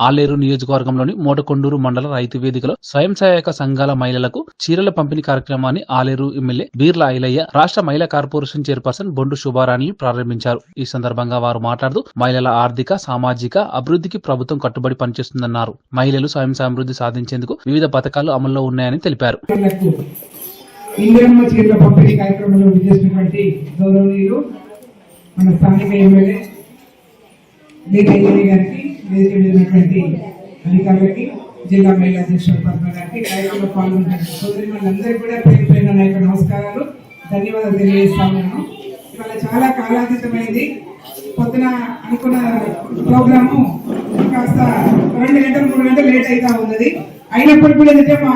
ఆలేరు నియోజకవర్గంలోని మోటకొండూరు మండల రైతు వేదికలో స్వయం సహాయక సంఘాల మహిళలకు చీరల పంపిణీ కార్యక్రమాన్ని ఆలేరు ఎమ్మెల్యే బీర్ల ఐలయ్య రాష్ట్ర మహిళా కార్పొరేషన్ చైర్పర్సన్ బొండు శుభారాణి ప్రారంభించారు. ఈ సందర్భంగా వారు మాట్లాడుతూ మహిళల ఆర్థిక సామాజిక అభివృద్ధికి ప్రభుత్వం కట్టుబడి పనిచేస్తుందన్నారు. మహిళలు స్వయం సమృద్ధి సాధించేందుకు వివిధ పథకాలు అమల్లో ఉన్నాయని తెలిపారు. ఇందిరమ్మ చీరల పంపిణీ కార్యక్రమంలో గౌరవనీయులు మన స్థానిక ఎమ్మెల్యే గారికి వేదిక మీద ఉన్నటువంటి అధికారులకి జిల్లా మహిళా అధ్యక్షులు పద్మ గారికి కార్యక్రమంలో పాల్గొన్న సోదరి మనందరికీ కూడా పేరు పేరున నమస్కారాలు ధన్యవాదాలు తెలియజేస్తా ఇవాళ చాలా కాలాతీతమైంది. పొద్దున అనుకున్న ప్రోగ్రాము కాస్త రెండు గంటలు మూడు గంటలు లేట్ అవుతా ఉన్నది. అయినప్పటికీ కూడా ఏంటంటే మా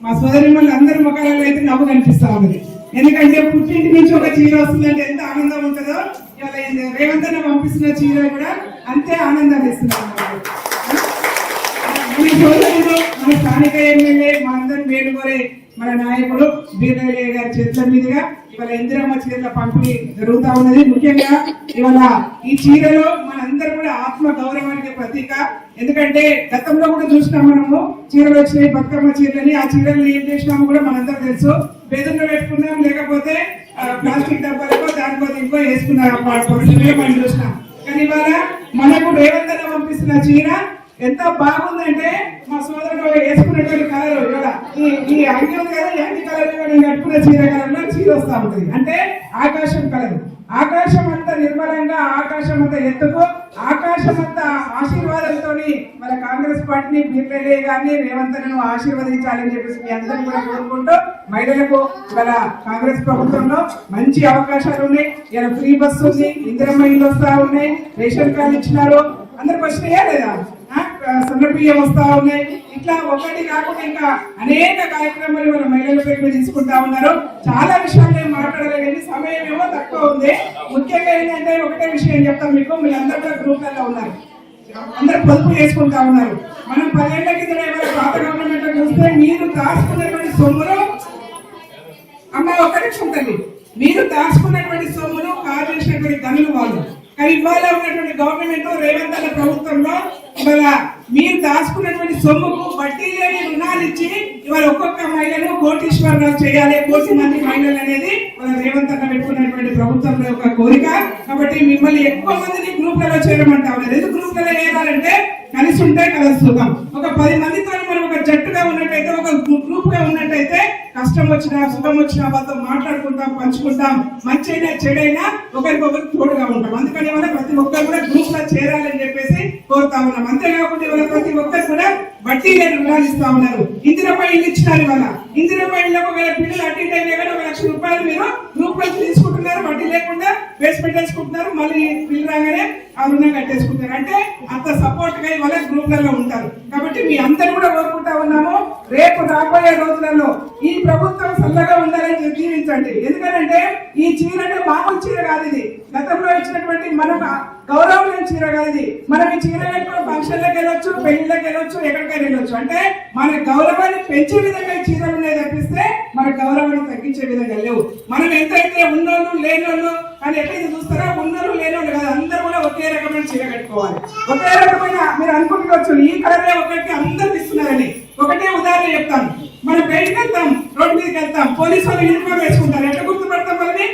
మా సోదరి మళ్ళీ అందరి ముఖాలలో అయితే నవ్వు కనిపిస్తా ఉన్నది. ఎందుకంటే పుట్టింటి నుంచి ఒక చీర వస్తుందంటే ఎంత ఆనందం ఉంటుందో. ఇవాళ రేవంత్ పంపిస్తున్న చీర కూడా అంతే ఆనందాన్ని ఇస్తున్నారు మన. సోదరుడు మన స్థానిక ఎమ్మెల్యే మా అందరం వేడుకోరే మన నాయకుడు బీరయ్య గారి చేతుల మీదుగా ఇవాళ ఇందిరమ్మ చీరల పంపిణీ జరుగుతా ఉన్నది. ముఖ్యంగా ఇవాళ ఈ చీరలో మనందరూ కూడా ఆత్మ గౌరవానికి ప్రతీక. ఎందుకంటే గతంలో కూడా చూసినాం మనము చీరలు వచ్చినాయి బతుకమ్మ చీరలని ఆ చీరలు ఏం చేసినాము కూడా మనందరం తెలుసు. బెదుర్లో పెట్టుకున్నాం లేకపోతే ప్లాస్టిక్ డబ్బాలకో దానికో ఇంకో వేసుకున్నారు మనం చూసినాం. కానీ ఇవాళ మనకు రేవంత్ అన్న పంపిస్తున్న చీర ఎంత బాగుందంటే మా సోదరుడు వేసుకున్నటువంటి కలర్ ఇవాళ. ఈ ఈ అంగి ఉంది కదా ఈ అంగి కలర్ కట్టుకున్న చీర కలర్లో చీర వస్తా ఉంటుంది. అంటే ఆకాశం కలర్. ఆకాశం అంతా నిర్మలంగా ఆకాశం అంతా ఎత్తుకు ఆకాశం అంతా ఆశీర్వాదంతో మన కాంగ్రెస్ పార్టీని బీర్లే గారిని రేవంత్ ఆశీర్వదించాలని చెప్పేసి మీ అందరినీ కూడా కోరుకుంటూ మహిళలకు ఇవాళ కాంగ్రెస్ ప్రభుత్వంలో మంచి అవకాశాలు ఉన్నాయి. ఇలా ఫ్రీ బస్సు ఉంది ఇందిరమ్మ ఇల్లు వస్తా ఉన్నాయి రేషన్ కార్డు ఇచ్చినారు. అందరికి వచ్చినాయా లేదా? ఆ, వస్తూ వస్తా ఉన్నాయి. ఇట్లా ఒకటి కాకుండా ఇంకా అనేక కార్యక్రమాలు మన మహిళల పేరు తీసుకుంటా ఉన్నారు. చాలా విషయాలు నేను మాట్లాడలేదు సమయం ఏమో తక్కువ ఉంది. ముఖ్యంగా ఏంటంటే ఒకటే విషయం చెప్తాను మీకు మీరు అందరూ గ్రూప్లలో ఉన్నారు. అందరు పొదుపు చేసుకుంటా ఉన్నారు. మనం పదేళ్ళ కింద ఏమైనా పాత గవర్నమెంట్ చూస్తే మీరు దాచుకున్నటువంటి సొమ్ములు అమ్మ ఒక్క నిమిషం తల్లి మీరు దాచుకున్నటువంటి సొమ్మును కాల్ చేసినటువంటి గనులు వాళ్ళు. కానీ ఇవాళ ఉన్నటువంటి గవర్నమెంట్ రేవంత్ ప్రభుత్వంలో ఇవాళ మీరు దాచుకున్నటువంటి సొమ్ముకు వడ్డీ లేని రుణాలు ఇచ్చి ఇవాళ ఒక్కొక్క మహిళను కోటీశ్వరరావు చేయాలి కోటి మంది మహిళలు అనేది మన రేవంత్ అన్న పెట్టుకున్నటువంటి ప్రభుత్వంలో ఒక కోరిక. కాబట్టి మిమ్మల్ని ఎక్కువ మందిని గ్రూప్లలో చేరమంటా ఉన్నారు. ఎందుకు గ్రూప్లలో చేరాలంటే కలిసి ఉంటే కలిసి సుఖం ఒక పది మందితో మనం ఒక జట్టుగా ఉన్నట్టయితే ఒక గ్రూప్గా ఉన్నట్టయితే కష్టం వచ్చినా సుఖం వచ్చినా వాళ్ళతో మాట్లాడుకుంటాం పంచుకుంటాం. మంచి అయినా చెడైనా ఒకరికొకరు తోడుగా ఉంటాం. అందుకని ఇవాళ ప్రతి ఒక్కరు కూడా గ్రూప్లో చేరాలని చెప్పేసి కోరుతా ఉన్నాం. అంతేకాకుండా ఇవాళ ప్రతి ఒక్కరు కూడా వడ్డీ లేని రుణాలు ఇస్తా ఉన్నారు. ఇందిరమ్మ ఇల్లు ఇచ్చినారు ఇవాళ. ఇందిరమ్మ ఇల్లు ఒకవేళ పిల్లలు అటు ఇటు అయినా కానీ ఒక లక్ష రూపాయలు మీరు గ్రూప్లో తీసుకుంటున్నారు. వడ్డీ లేకుండా వేసి పెట్టేసుకుంటున్నారు. మళ్ళీ బిల్లు రాగానే ఆ రుణం కట్టేసుకుంటారు. అంటే అంత సపోర్ట్గా ఇవాళ గ్రూప్లలో ఉంటారు. కాబట్టి మీ అందరు కూడా కోరుకుంటా ఉన్నాము. రేపు రాబోయే రోజులలో ఈ ప్రభుత్వం చల్లగా ఉండాలని చెప్పి జీవించండి. ఎందుకంటే ఈ చీర అంటే మామూలు చీర కాదు ఇది. గతంలో ఇచ్చినటువంటి మనకు గౌరవం లేని చీర కాదు ఇది. మనం ఈ చీర కట్టుకుని ఫంక్షన్లకు వెళ్ళొచ్చు పెళ్ళిళ్ళకి వెళ్ళొచ్చు ఎక్కడికైనా వెళ్ళొచ్చు. అంటే మన గౌరవాన్ని పెంచే విధంగా ఈ చీరలు ఉన్నాయి తప్పిస్తే మన గౌరవాన్ని తగ్గించే విధంగా లేవు. మనం ఎంతైతే ఉన్నోళ్ళు లేనోళ్ళు అని ఎట్లయితే చూస్తారో ఉన్నోళ్ళు లేనోళ్ళు కాదు అందరూ కూడా ఒకే రకమైన చీర కట్టుకోవాలి. ఒకే రకమైన మీరు అనుకుంటుకోవచ్చు ఈ కలరే ఒకటి అందరికి ఇస్తున్నారని. ఒకటే ఉదాహరణ చెప్తాను మనం బయటకు వెళ్తాం దగ్గరికి వెళ్తాం. పోలీసు వాళ్ళు యూనిఫామ్ వేసుకుంటారు. ఎట్లా గుర్తుపడతాం వాళ్ళని?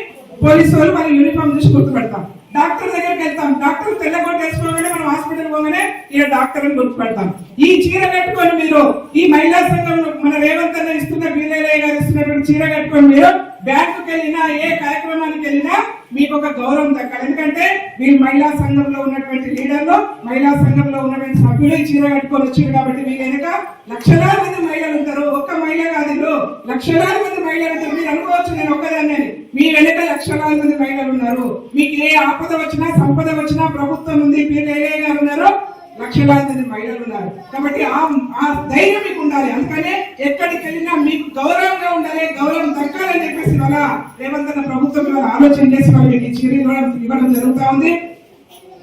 పోలీసు వాళ్ళు మన యూనిఫామ్ చూసి గుర్తుపెడతాం. డాక్టర్ దగ్గరికి వెళ్తాం. డాక్టర్ తెల్ల వేసుకోగానే మనం హాస్పిటల్ పోగానే ఈ డాక్టర్ అని గుర్తుపెడతాం. ఈ చీర కట్టుకొని మీరు ఈ మహిళా సంఘం మన రేవంత్ అన్న ఇస్తున్న బీలయ్య గారు ఇస్తున్నటువంటి చీర కట్టుకొని మీరు బ్యాంకుకి వెళ్ళినా ఏ కార్యక్రమానికి వెళ్ళినా మీకు ఒక గౌరవం దక్కాలి. ఎందుకంటే మీరు మహిళా సంఘంలో ఉన్నటువంటి లీడర్లు మహిళా సంఘంలో ఉన్నటువంటి సభ్యులు చీర కట్టుకొని వచ్చారు కాబట్టి మీ వెనుక లక్షలాది మంది మహిళలు ఉంటారు. ఒక్క మహిళ కాదు లక్షలాది మంది మహిళలు ఉంటారు. మీరు అనుకోవచ్చు నేను ఒక్కదాన్ని. మీ వెనుక లక్షలాది మంది మహిళలు ఉన్నారు. మీకు ఏ ఆపద వచ్చినా సంపద వచ్చినా ప్రభుత్వం ఉంది మీరు ఏ గారు ఉన్నారో లక్షలాది మంది మహిళలు ఉన్నారు. కాబట్టి ఆ ఆ ధైర్యం మీకు ఉండాలి. అందుకనే ఎక్కడికి వెళ్ళినా మీకు గౌరవంగా ఉండాలి గౌరవం దక్కాలని చెప్పేసి వాళ్ళ రేవంత్ అన్న ప్రభుత్వం ఇవాళ ఆలోచన చేసి వాళ్ళు మీకు ఇవ్వడం ఇవ్వడం ఉంది.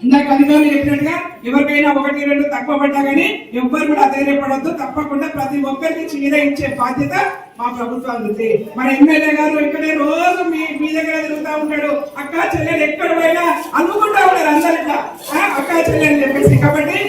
ఇందాక అధికారులు చెప్పినట్టుగా ఎవరికైనా ఒకటి రెండు తక్కువ పడ్డా కానీ ఎవ్వరు కూడా అధైర్యపడద్దు. తప్పకుండా ప్రతి ఒక్కరికి చీర ఇచ్చే బాధ్యత మా ప్రభుత్వానికి ఉంది. మన ఎమ్మెల్యే గారు ఇక్కడే రోజు మీ మీ దగ్గర తిరుగుతూ ఉంటాడు. అక్క చెల్లెలు ఎక్కడ పోయినా అనుకుంటా ఉన్నారు అందరు ఇట్లా. అక్క చెల్లెలు చెప్పేసి. కాబట్టి